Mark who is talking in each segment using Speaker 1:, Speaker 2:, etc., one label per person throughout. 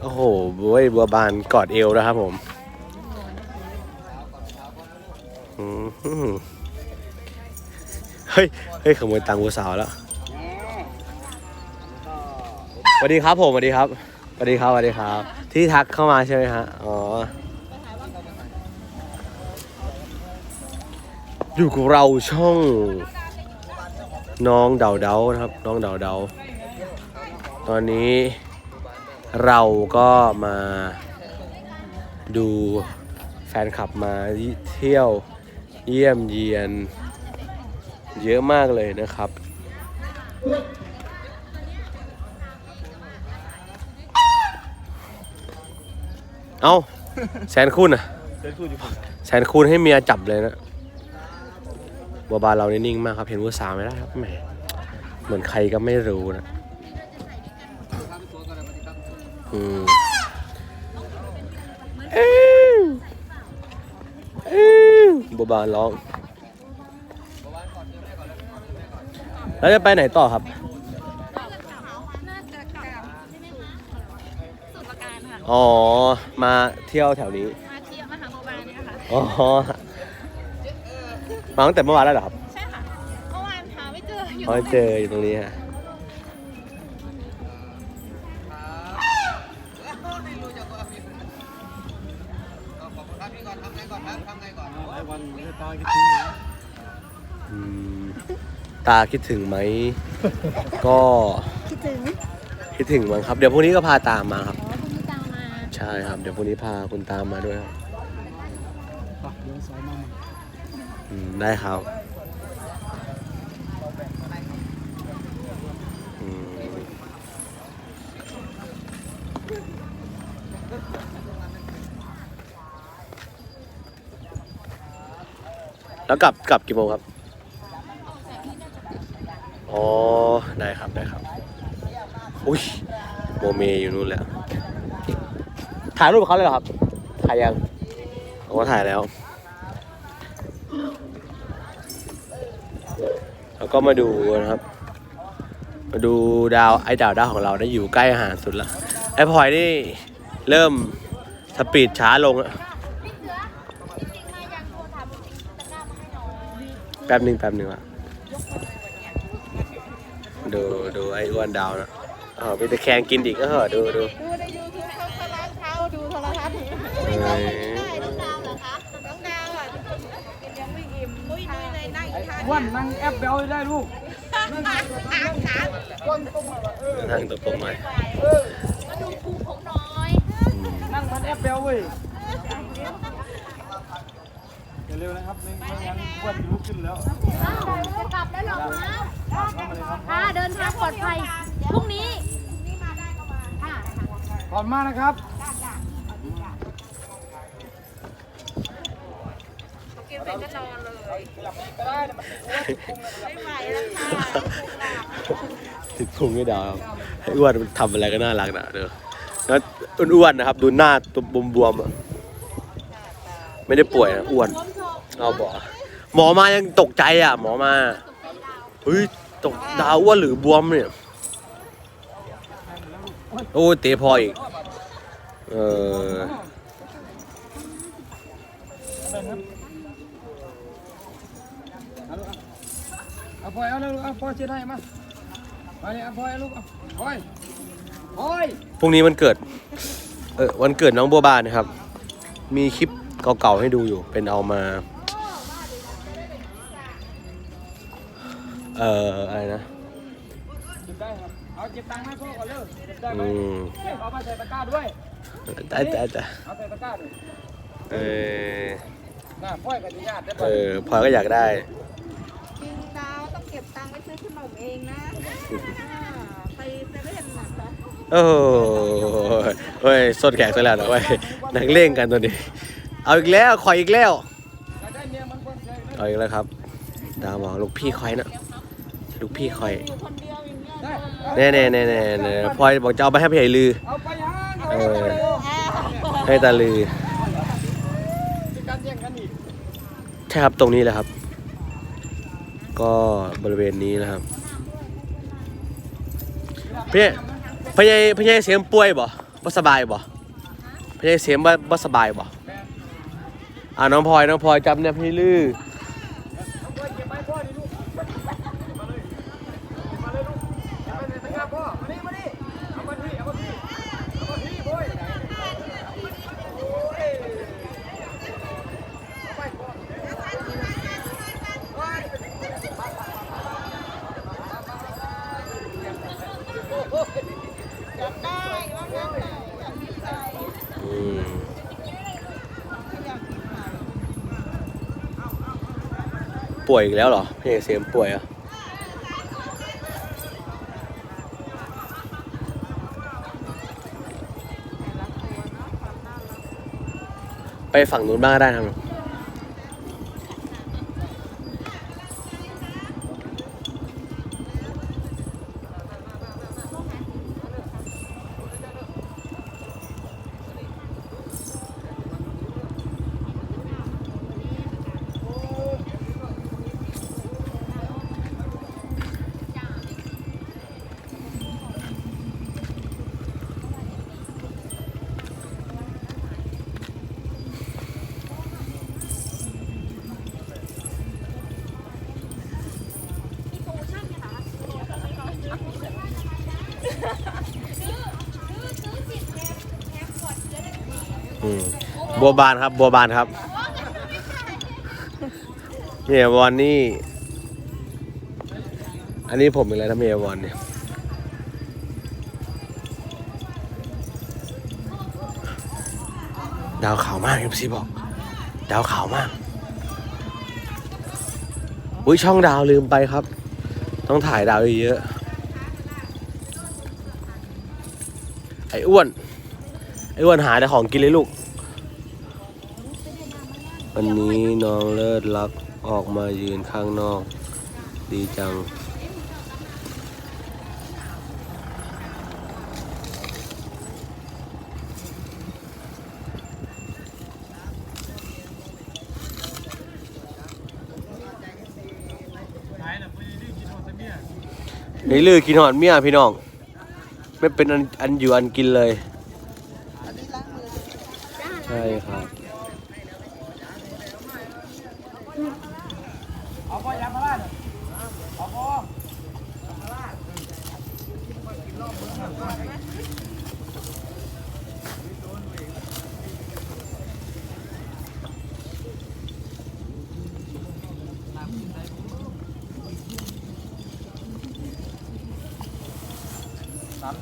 Speaker 1: โอ้โหเว้ยบัวบานกอดเอวนะครับผมอืมเฮ้ย เฮ้ยขโมยตังค์บัวสาวแล้วสวัสดีครับผมสวัสดีครับสวัสดีครับสวัสดีครับ ที่ทักเข้ามาใช่ไหมฮะ อ๋อ อยู่กับเราช่อง น้องเดาเดานะครับ น้องเดาเดาตอนนี้ เราก็มาดูแฟนคลับมาเที่ยวเยี่ยมเยียน เยอะมากเลยนะครับ เอาแสนคูณอะ
Speaker 2: เดินพูดอยู่ฝั่ง
Speaker 1: แสนคูณให้เมียจับเลยนะบัวบานเรานี่นิ่งมากครับ เห็นวัวสาวไม่ได้ครับแหมเหมือนใครก็ไม่รู้นะ อืมเอ้วเอ้วบัวบานร้อง แล้วจะไปไหนต่อครับ อ๋อ มาเที่ยวแถวนี้
Speaker 3: มาเที่ยวมหาโมบายเนี่ยค่ะ
Speaker 1: อ๋อ มาตั้งแต่เมื่อวานแล้วเหรอครับ
Speaker 3: ใช่ค่ะ เมื่อวานหาไม่เจออยู่
Speaker 1: อ๋อ เจออยู่ตรงนี้ฮะ
Speaker 2: หลายวันไม่ได้ตายคิดถึงนะ
Speaker 1: อืมตาคิดถึงไหม ก็
Speaker 3: คิดถึง
Speaker 1: คิดถึงมั้งครับ เดี๋ยวพรุ่งนี้ก็พาตามมาครับ
Speaker 3: อ๋อคุณตามมา
Speaker 1: ใช่ครับ เดี๋ยวพรุ่งนี้พาคุณตามมาด้วยครับ
Speaker 2: ปะเดินสายมาใหม่
Speaker 1: อืมได้ครับอืม แล้วกลับกลับกี่โมงครับ อ๋อ ได้ครับได้ครับ อุ้ยโมเมอยู่นู่นแล้ว ถ่ายรูปกับเขาเลยเหรอครับ ถ่ายยังโอ้ถ่ายแล้ว แล้วก็มาดูนะครับ มาดูดาวไอ้ดาวดาวของเราได้อยู่ใกล้อาหารสุดแล้วไอ้พลอยนี่เริ่มสปีดช้าลงแล้ว
Speaker 3: พี่เสือจริงๆมายังโทรถามจริงตะกร้ามาให้น้อง
Speaker 1: แป๊บหนึ่งแป๊บหนึ่งอะดูดูไอ้อ้วนดาวนะเออมีแต่แข่งกินอีกก็เหอะดูดู
Speaker 3: ดูในยูทูบเขาเขาล้างเท้าดูโทรทัศน์
Speaker 1: เอ้ย
Speaker 3: ได้น้องดาวเหรอคะน้องดาวอะกินยังไม่อิ่มนุ้ยนุ้ยเลยนั่งอีกท่า
Speaker 2: วันนั่งแอปเบลได้ลูก
Speaker 3: ขาขา
Speaker 1: นั่งตกตรงหน่อย
Speaker 3: มาดูภูผมหน่อย
Speaker 2: นั่งพันแอปเบลเว้ย อย่าเร็วนะครับไม่ไม่งั้นอ้วนจะลุกขึ้นแล้ว
Speaker 3: จะกลับแล้วเหรอคะค่ะเดินทางปลอดภัย พรุ่งนี้ค่ะ
Speaker 2: ก่อนมานะครับ
Speaker 3: กินเสร็จก็นอนเลยไม่ไหวแล้วค่ะ
Speaker 1: ติดพุงให้ดาวครับไอ้อ้วนมันทำอะไรก็น่ารักนะเด้อแล้วอ้วนๆนะครับ ดูหน้าตัวบวมๆอะ ไม่ได้ป่วยนะอ้วนเอาบอกหมอมายังตกใจอะ หมอมาเฮ้ยตกดาวอ้วนหรือบวมเนี่ยโอ้ยเตะพออีกเออ
Speaker 2: เอาพลอยเอาเลยลูกเอาพลอยเช็ดให้มาไปเอาพลอยเอาลูกเอาพลอยพลอย
Speaker 1: พรุ่งนี้มันเกิด เออวันเกิดน้องบัวบานนะครับ มีคลิป เก่าๆให้ดูอยู่ เป็นเอามา เอ่ออะไรนะ
Speaker 2: เก็บได้ครับเอาเก็บตังค์ให้พ่อก่อนเร็วเก็บได้ไหม
Speaker 1: อืม
Speaker 2: เก็บเอามาใส่ตะกร้าด้วย
Speaker 1: แต่แต่แต่
Speaker 2: เอาใส่ตะกร้าด้วย
Speaker 1: เออ
Speaker 2: น่าพ่อยกับญาติได้
Speaker 1: เอ
Speaker 2: ป่ะ
Speaker 1: อพลอยก็อยากได้
Speaker 3: กินดาวต้องเก็บตังค์ไว้ซื้อขนมเองนะอ่าไปเซเว่นน่ะนะ
Speaker 1: โอ้ยเฮ้ยสดแขกซะแล้วนะเว้ยนักเล่งกันตัวนี้ เอาอีกแล้วคอยอีกแล้ว
Speaker 2: เมียมันคนเคย
Speaker 1: อาอีกแล้วครับ ดาวบอกลูกพี่คอยนะลูกพี่คอยแน่แน่แน่แน่แน่พลอยบอกจะเอาไปให้พี่ใหญ่ลือ
Speaker 2: เอาไปย่าง
Speaker 1: เอให้ตาลือใช่ครับตรงนี้แหละครับ ก็บริเวณนี้นะครับพี่พี่ใหญ่พี่ใหญ่เสียงป่วยบ่บ่สบายบ่พี่เสียมบ่บ่สบายบ่ อ่าน้องพลอยน้องพลอยจำเนี่ยพี่ลือ
Speaker 2: เอาพ่อเก็บไม้พ่อดิลูกมาเลยมาเลยลูกเอาไปในตะกร้าพ่อมานี่มานี่เอามาที่เอามาที่เอามาที่โว้ยโอ้ยเอาไปพ่อ
Speaker 1: อืม ป่วยอีกแล้วเหรอพี่เสียมป่วยเหรอะไปฝั่งนู้นบ้างก็ได้ครับ บัวบานครับ บัวบานครับเมียวอนนี่ อันนี้ผมเป็นอะไรนะเมียวอนเนี่ย ดาวขาวมากเอ็มซีบอก ดาวขาวมาก อุ้ยช่องดาวลืมไปครับ ต้องถ่ายดาวเยอะๆไอ้อ้วน ไอ้อ้วนหาแต่ของกินเลยลูก วันนี้น้องเลิศรักออกมายืนข้างนอก ดีจัง
Speaker 2: ไหนน่ะพี่นี่กินโอย
Speaker 1: นี่ลือกินหอดเมียพี่น้อง ไม่เป็นอันอันอยู่อันกินเลย ใช่ครับ
Speaker 2: เอา พ่อยาพาราเนี่ยเอาพ่อ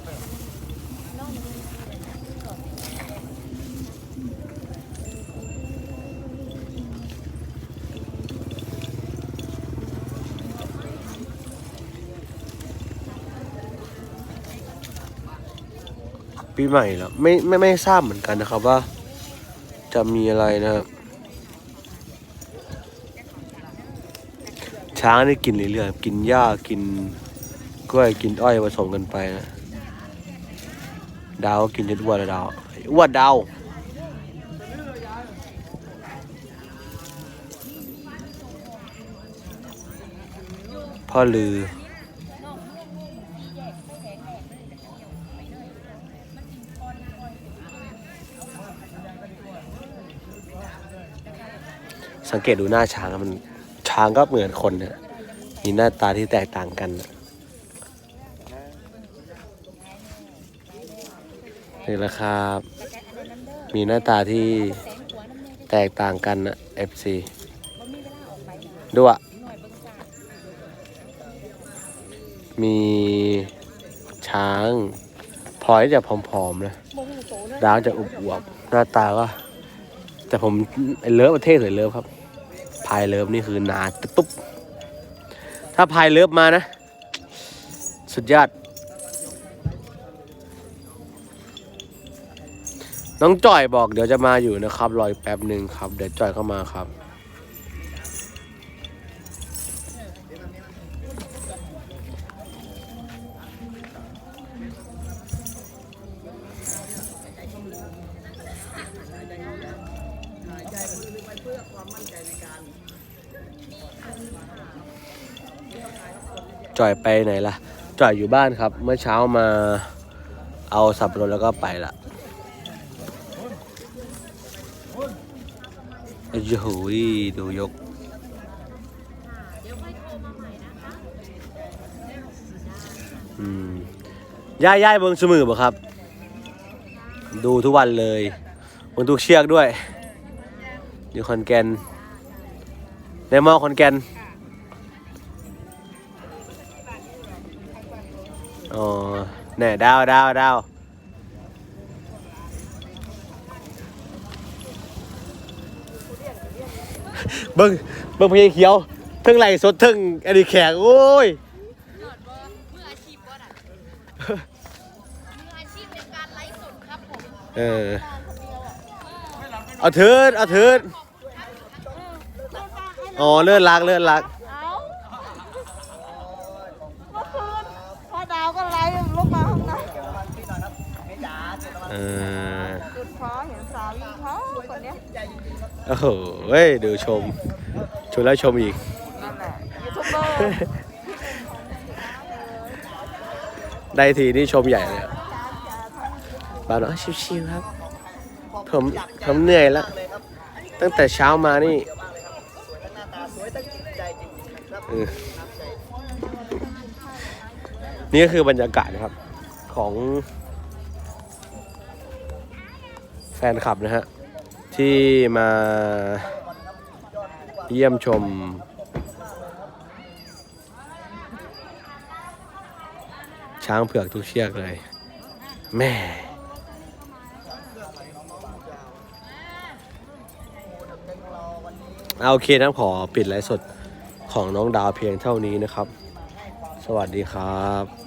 Speaker 1: ปี ปีใหม่แล้วไม่ไม่ไม่ทราบเหมือนกันนะครับว่า จะมีอะไรนะครับช้างนี่กินเรื่อยๆกินหญ้ากินกล้วยกินอ้อยผสมกันไปนะดาวก็กินจนอ้วนแล้วดาวอ้วนดาวพ่อลือ สังเกตดูหน้าช้างมันช้างก็เหมือนคนเนี่ยมีหน้าตาที่แตกต่างกันนี่แหละครับ มีหน้าตาที่แตกต่างกันนะ FC ด้วยมีช้างพลอยจะผอมๆนะดาวจะอุบๆหน้าตาก็แต่ผมเลิฟประเทศเลยเลิฟครับ พายเลิฟนี่คือหนาตุ๊บ ถ้าพายเลิฟมานะ สุดยอด น้องจ่อยบอกเดี๋ยวจะมาอยู่นะครับ รออีกแป๊บหนึ่งครับ เดี๋ยวจ่อยเข้ามาครับายใจลืมไปเพื่อความมั่นใจในการจ่อยไปไหนล่ะ จ่อยอยู่บ้านครับ เมื่อเช้ามาเอาสับรถแล้วก็ไปละโอ้โหดูยก
Speaker 3: ย่า
Speaker 1: ยย่ายเบิงสมือบ่ครับ ดูทุกวันเลยบนทุกเชือกด้วย อยู่คอนแกนในมอคอนแกนอ๋อแน่ดาวดาวดาวเบิ้งเบิ้งพญาเขียวเทึงไหลสดเทึงอันนี้แขกโอ้ย
Speaker 3: ยอดบ่มืออาชีพบ่น่ะมืออาชีพในการไลฟ์สดครับผม
Speaker 1: เออเอาเถิดเอาเถิด อ๋อเลื่อนลักเลื่อนลัก
Speaker 4: เอาเมื่อคืนพอดาวก็ไล่ลงมาห้องน้
Speaker 1: เออำ
Speaker 4: จุดฟ้าเห็นสาวยิงเขาคนเนี้ย
Speaker 1: โอ้โหเว้ยดูชมชมแล้วชมอีก
Speaker 4: นั่นแหละยูทูบเบอร์
Speaker 1: ได้ทีนี่ชมใหญ่เลยอะบาวน้อยชิวๆครับ ผมผมเหนื่อยแล้ว ตั้งแต่เช้ามานี่ นี่ก็คือบรรยากาศนะครับของ แฟนคลับนะฮะ ที่มาเยี่ยมชม ช้างเผือกทุกเชือกเลย แม่เอาโอเคนะขอปิดไลฟ์สด ของน้องดาวเพียงเท่านี้นะครับ สวัสดีครับ